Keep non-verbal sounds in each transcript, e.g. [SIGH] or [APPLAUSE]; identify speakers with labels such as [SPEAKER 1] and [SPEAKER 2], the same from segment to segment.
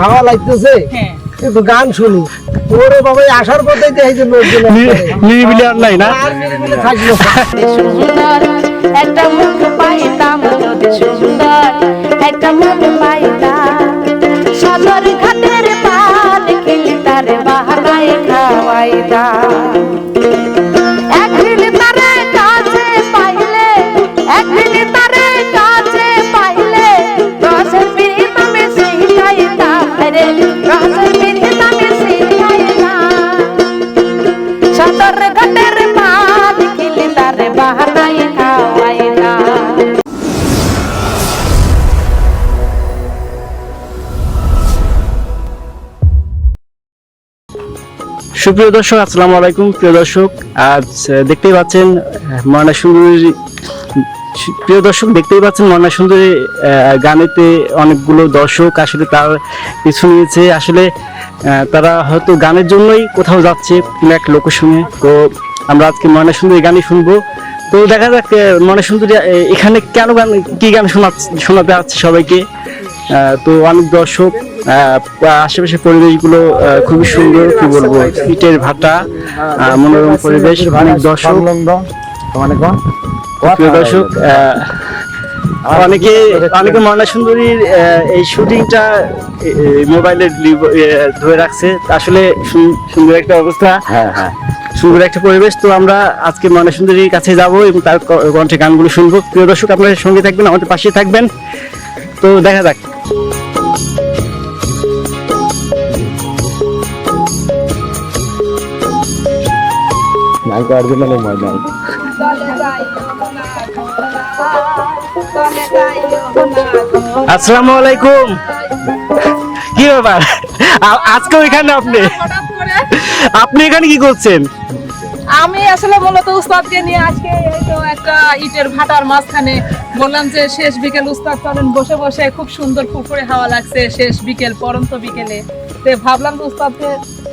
[SPEAKER 1] হাওয়া লাগতেছে।
[SPEAKER 2] হ্যাঁ।
[SPEAKER 1] একটু গান শুনি। ওরে বাবা আসার পথে দেখি যে লোকজন
[SPEAKER 3] নিরিবিলি আর নাই না?
[SPEAKER 1] থাকল
[SPEAKER 4] একটা মুখ পাইতাম সুন্দর একটা মুখ পাইতাম। সদর ঘাটের খেলি তার বাহানায় খাওয়াইতাম।
[SPEAKER 3] সুপ্রিয় দর্শক আসসালামু আলাইকুম। প্রিয় দর্শক আজ দেখতেই পাচ্ছেন মানে সুন্দরী প্রিয় দর্শক দেখতেই পাচ্ছেন ময়না সুন্দরী গানেতে অনেকগুলো দর্শক আসলে তার পিছু নিয়েছে। আসলে তারা হয়তো গানের জন্যই কোথাও যাচ্ছে কোনো এক লোকেশনে তো আমরা আজকে ময়না সুন্দরী গানই শুনব। তো দেখা যাক ময়না সুন্দরী এখানে কেন গান কি গান শোনা শোনাতে আছে সবাইকে? তো অনেক দর্শক আহ, আশেপাশের পরিবেশগুলো খুবই সুন্দর কি বলব ইটের ভাটা মনোরম পরিবেশ অনেক দর্শক।
[SPEAKER 1] মানে
[SPEAKER 3] প্রিয় দর্শক অনেকে অনেকে ময়না সুন্দরীর এই শুটিংটা মোবাইলে ধরে রাখছে। আসলে সুন- সুন্দর একটা অবস্থা।
[SPEAKER 1] হ্যাঁ হ্যাঁ।
[SPEAKER 3] সুন্দর একটা পরিবেশ। তো আমরা আজকে ময়না সুন্দরীর কাছে যাব এবং তার কণ্ঠে গানগুলো শুনব। প্রিয় দর্শক আপনারা সঙ্গে থাকবেন আমাদের পাশে থাকবেন। তো দেখা যাক।
[SPEAKER 1] নায়িকা অরিজিনাল ময়দান
[SPEAKER 3] আসসালামু আলাইকুম। কি ব্যাপার? আজকে ওইখানে আপনি? আপনি এখানে কি করছেন?
[SPEAKER 2] আমি আসলে মূলত উস্তাদকে নিয়ে আজকে একটা ইটের ভাটার মাঝখানে বললাম যে শেষ বিকেল উস্তাদ, চলেন বসে বসে খুব সুন্দর পুকুরে হাওয়া লাগছে শেষ বিকেল, পরন্ত বিকেলে। তে ভাবলাম উস্তাদকে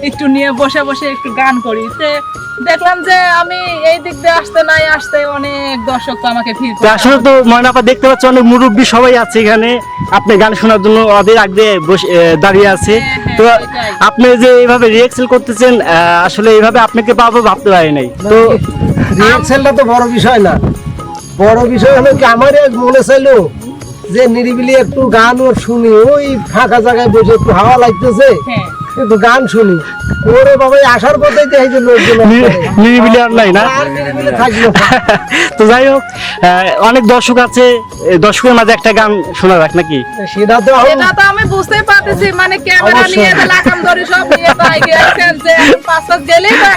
[SPEAKER 2] একটু নিয়ে বসে বসে একটু গান করি। তে দেখলাম যে আমি এই দিক দিয়ে আসতে নাই আসতে অনেক দর্শক তো আমাকে ভিড়
[SPEAKER 3] তো আসলে তো ময়নাপা দেখতে পাচ্ছি অনেক মুরব্বী সবাই আছে এখানে। আপনি গান শোনার জন্য ওদের আগে বসে দাঁড়িয়ে আছে।
[SPEAKER 2] হ্যাঁ,
[SPEAKER 3] তো আপনি যে এইভাবে রিয়েকশন করতেছেন আসলে এইভাবে আপনাকে পাবো ভাবতে পারি নাই। তো
[SPEAKER 1] রিহার্সেলটা তো বড় বিষয় না। বড় বিষয় হলো কি আমার এক মনে চাইলো যে নিরিবিলি একটু গান ও শুনি ওই ফাঁকা জায়গায় বসে একটু হাওয়া লাগতেছে। একটু গান শুনি। ওরে বাবা আসার পথে যে
[SPEAKER 3] নিরিবিলি আর নাই না? [LAUGHS] তো যাই হোক অনেক দর্শক আছে দর্শকের মাঝে একটা গান শোনা যাক নাকি?
[SPEAKER 1] সেটা তো
[SPEAKER 2] এটা তো আমি বুঝতে পারতেছি মানে ক্যামেরা নিয়ে লাগাম ধরে সব নিয়ে বাইক গেছেন যে এখন পাঁচ পাঁচ গেলেই তো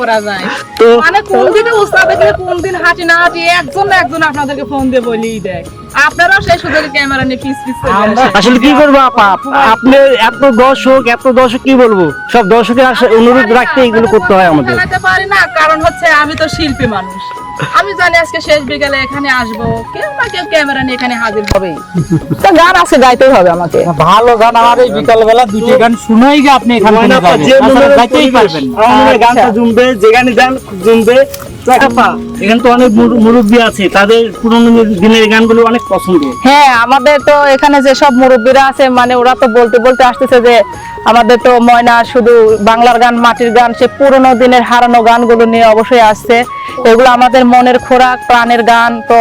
[SPEAKER 2] করা যায়।
[SPEAKER 3] তো
[SPEAKER 2] মানে কোন দিনে উস্তাদ কোন দিন হাঁটি না হাঁটি একজন না একজন আপনাদেরকে ফোন দিয়ে বলেই দেয়। আপনারাও সেই সুযোগে ক্যামেরা নিয়ে পিস পিস করে
[SPEAKER 1] আমরা-
[SPEAKER 2] আসেন।
[SPEAKER 3] আসলে কি করব আপা? আপনি এত দর্শক এত দর্শক কি বলব? সব দর্শকের অনুরোধ রাখতে এগুলো করতে হয় আমাদের।
[SPEAKER 2] পারি না কারণ হচ্ছে আমি তো শিল্পী মানুষ। আমি জানি আজকে শেষ বিকেলে এখানে আসব কেউ না কেউ ক্যামেরা নিয়ে এখানে হাজির হবেই। তো গান আছে গাইতেই হবে আমাকে।
[SPEAKER 5] ভালো গান আমার এই বিকাল বেলা দুটি গান শুনাই যে আপনি এখানে
[SPEAKER 3] যে
[SPEAKER 5] গাইতেই পারবেন
[SPEAKER 3] আমার গানটা
[SPEAKER 2] আচ্ছা।
[SPEAKER 3] জমবে যেখানে গান জমবে। তো আপা এখানে তো অনেক মুরব্বী আছে। তাদের পুরোনো দিনের গানগুলো অনেক পছন্দ
[SPEAKER 2] হ্যাঁ আমাদের তো এখানে যেসব মুরব্বীরা আছে মানে ওরা তো বলতে বলতে আসতেছে যে আমাদের তো ময়না শুধু বাংলার গান মাটির গান সে পুরোনো দিনের হারানো গানগুলো নিয়ে অবশ্যই আসছে। এগুলো আমাদের মনের খোরাক প্রাণের গান। তো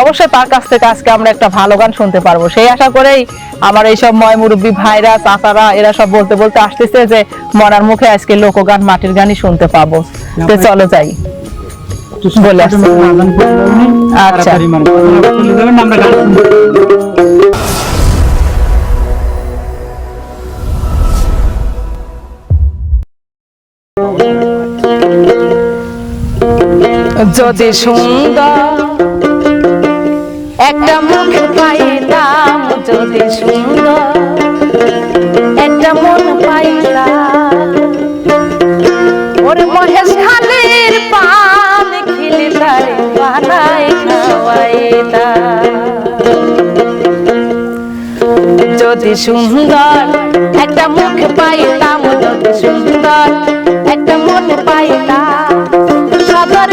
[SPEAKER 2] অবশ্যই তার কাছ থেকে আজকে আমরা একটা ভালো গান শুনতে পারব। সেই আশা করেই আমার এইসব ময় মুরব্বী ভাইরা চাচারা এরা সব বলতে বলতে আসতেছে যে মনার মুখে আজকে লোকগান মাটির গানই শুনতে পাবো। তো চলো যাই। বলে। আচ্ছা।
[SPEAKER 5] মানে আমরা
[SPEAKER 4] যদি সুন্দর একটা মুখ পাইলাম যদি সুন্দর একটা মন পাইলাম ওরে মহেশ খাওয়াইতাম যদি সুন্দর একটা মুখ পাইতাম যদি সুন্দর একটা মন পাইতাম সদর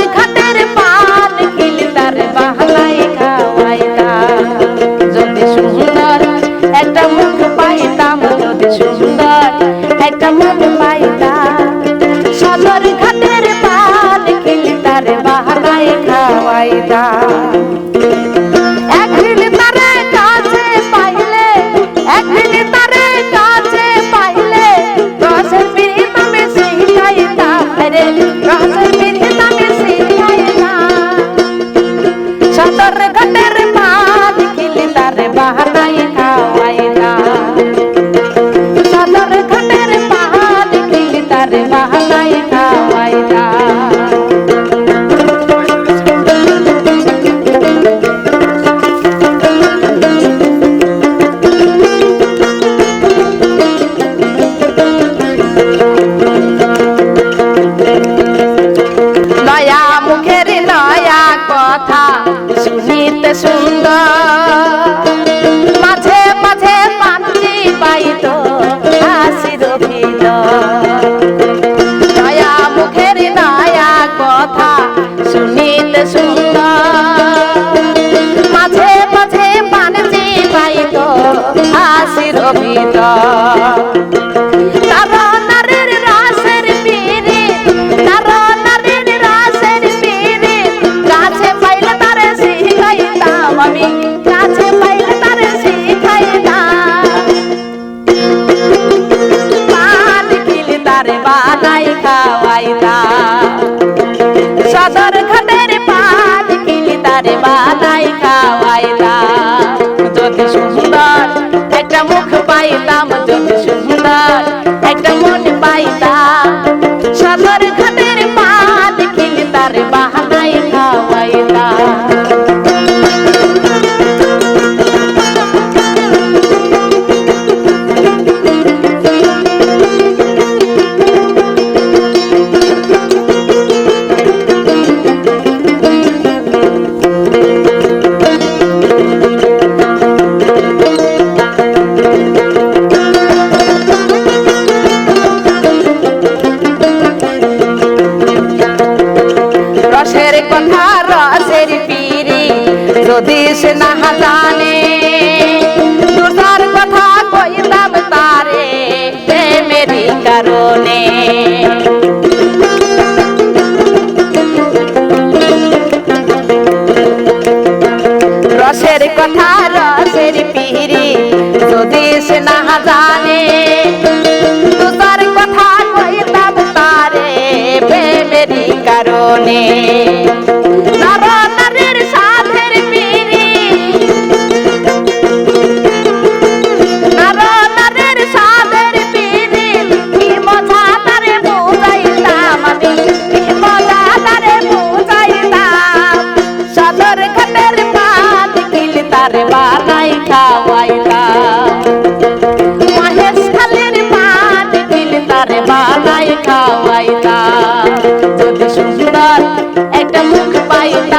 [SPEAKER 4] যদি সে না জানে দুসার কথা কইতাম তারে প্রেমেরই কারণে। রসের কথা রসের পিরি যদি সে না জানে তুষার কথা কইতাম তারে প্রেমেরই কারণে।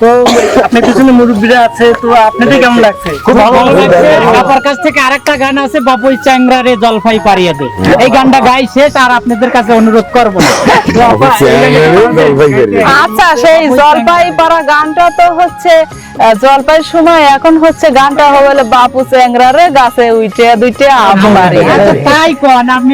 [SPEAKER 3] তো আপনার পিছনে মুরব্বীরা আছে তো আপনাদের কেমন লাগছে?
[SPEAKER 1] খুব ভালো লাগছে।
[SPEAKER 5] বাবার কাছ থেকে আরেকটা গান আছে বাপুই চ্যাংরা রে জলফাই পারিয়ে দে। এই গানটা গাই শেষ আর আপনাদের কাছে অনুরোধ করব।
[SPEAKER 2] আচ্ছা সেই জলপাই পাড়া গানটা তো হচ্ছে আহ, জলপাইয়ের সময় এখন হচ্ছে গানটা হবে বাপু চ্যাংরা রে গাছে উইটে দুইটে আম
[SPEAKER 5] আচ্ছা, তাই কন আপনি